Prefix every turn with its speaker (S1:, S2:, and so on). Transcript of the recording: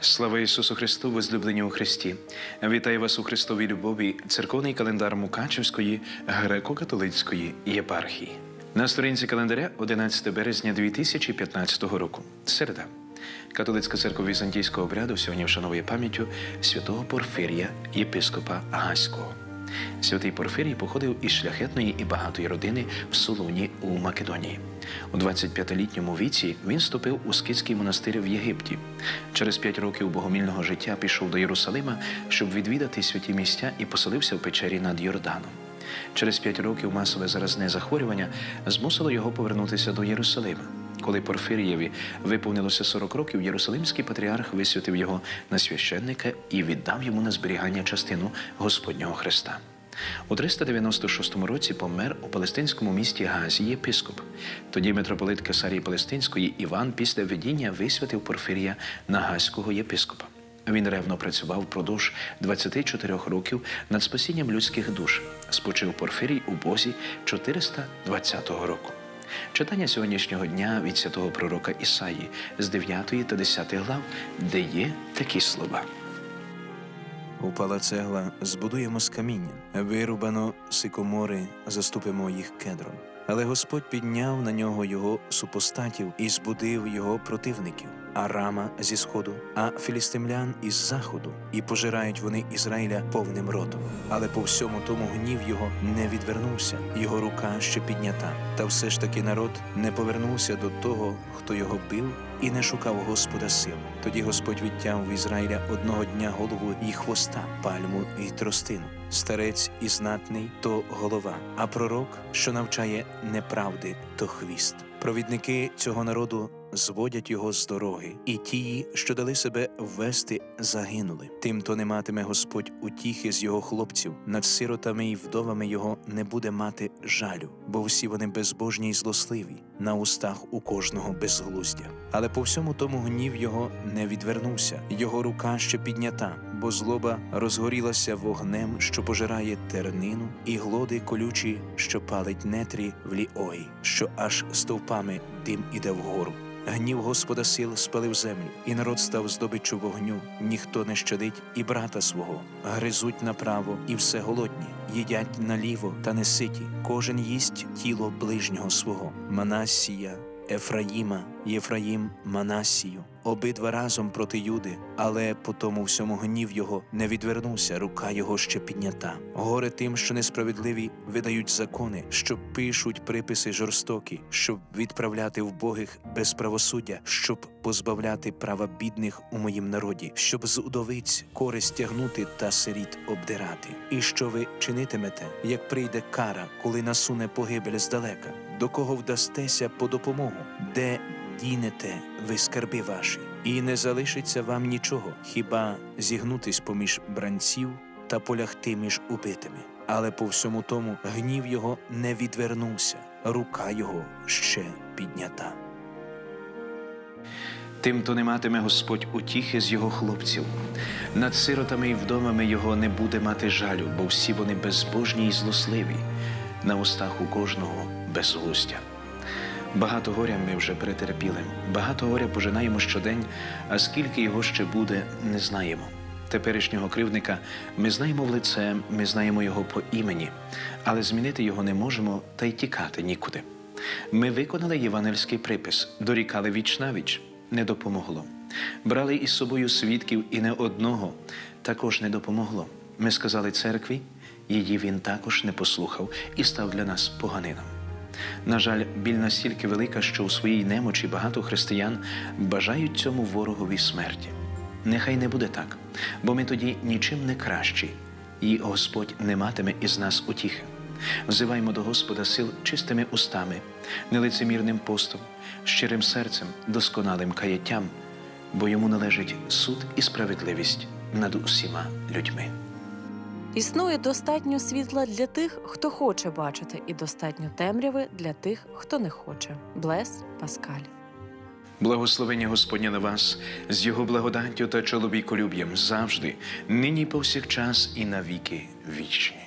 S1: Слава Ісусу Христу, возлюблені у Христі! Вітаю вас у Христовій любові, церковний календар Мукачевської греко-католицької єпархії. На сторінці календаря 11 березня 2015 року. Середа. Католицька церква візантійського обряду сьогодні вшановує пам'яттю святого Порфирія, єпископа Гаського. Святий Порфирій походив із шляхетної і багатої родини в Солуні у Македонії. У 25-літньому віці він вступив у скитський монастир в Єгипті. Через п'ять років богомільного життя пішов до Єрусалима, щоб відвідати святі місця і поселився в печері над Йорданом. Через п'ять років масове заразне захворювання змусило його повернутися до Єрусалима. Коли Порфирієві виповнилося 40 років, Єрусалимський патріарх висвятив його на священника і віддав йому на зберігання частину Господнього Христа. У 396 році помер у палестинському місті Газі єпископ. Тоді митрополит Кесарії Палестинської Іван після видіння висвятив Порфирія на Гаського єпископа. Він ревно працював впродовж 24 років над спасінням людських душ. Спочив Порфирій у Бозі 420 року. Читання сьогоднішнього дня від святого пророка Ісаї з 9 та 10 глав, де є такі слова.
S2: Упала цегла, збудуємо з каміння, вирубано сикомори, заступимо їх кедром. Але Господь підняв на нього його супостатів і збудив його противників, Арама зі сходу, а філістимлян із заходу, і пожирають вони Ізраїля повним ротом. Але по всьому тому гнів його не відвернувся, його рука ще піднята. Та все ж таки народ не повернувся до того, хто його бив, і не шукав Господа сил. Тоді Господь відтяв в Ізраїля одного дня голову і хвоста, пальму і тростину. Старець і знатний то голова, а пророк, що навчає неправди, то хвіст. Провідники цього народу зводять його з дороги, і ті, що дали себе ввести, загинули. Тим, то не матиме Господь утіхи з його хлопців, над сиротами і вдовами його не буде мати жалю, бо всі вони безбожні й злосливі, на устах у кожного безглуздя. Але по всьому тому гнів його не відвернувся, його рука ще піднята, бо злоба розгорілася вогнем, що пожирає тернину, і глоди колючі, що палить нетрі в ліої, що аж стовпами дим іде вгору. Гнів Господа сил спалив землю, і народ став здобиччю вогню. Ніхто не щадить і брата свого, гризуть направо, і все голодні, їдять наліво та не ситі. Кожен їсть тіло ближнього свого. Манасія, Ефраїма, Єфраїм, Манасію. Обидва разом проти Юди, але по тому всьому гнів його не відвернувся, рука його ще піднята. Горе тим, що несправедливі видають закони, що пишуть приписи жорстокі, щоб відправляти вбогих без правосуддя, щоб позбавляти права бідних у моїм народі, щоб з удовиць користь тягнути та сиріт обдирати. І що ви чинитимете, як прийде кара, коли насуне погибель здалека? До кого вдастеся по допомогу? Де дінете ви скарби ваші, і не залишиться вам нічого, хіба зігнутись поміж бранців та полягти між убитими. Але по всьому тому гнів його не відвернувся, рука його ще піднята.
S1: Тим, то не матиме Господь утіхи з його хлопців. Над сиротами і вдомами його не буде мати жалю, бо всі вони безбожні і злосливі, на устах у кожного безглуздя. Багато горя ми вже перетерпіли, багато горя пожинаємо щодень, а скільки його ще буде, не знаємо. Теперішнього кривдника ми знаємо в лице, ми знаємо його по імені, але змінити його не можемо та й тікати нікуди. Ми виконали євангельський припис, дорікали віч на віч, не допомогло. Брали із собою свідків і не одного, також не допомогло. Ми сказали церкві, її він також не послухав і став для нас поганином. На жаль, біль настільки велика, що у своїй немочі багато християн бажають цьому ворогові смерті. Нехай не буде так, бо ми тоді нічим не кращі, і Господь не матиме із нас утіхи. Взиваймо до Господа сил чистими устами, нелицемірним постом, щирим серцем, досконалим каяттям, бо йому належить суд і справедливість над усіма людьми.
S3: Існує достатньо світла для тих, хто хоче бачити, і достатньо темряви для тих, хто не хоче. Блес Паскаль.
S1: Благословення Господня на вас з його благодаттю та чоловіколюб'ям завжди, нині повсякчас і навіки вічні.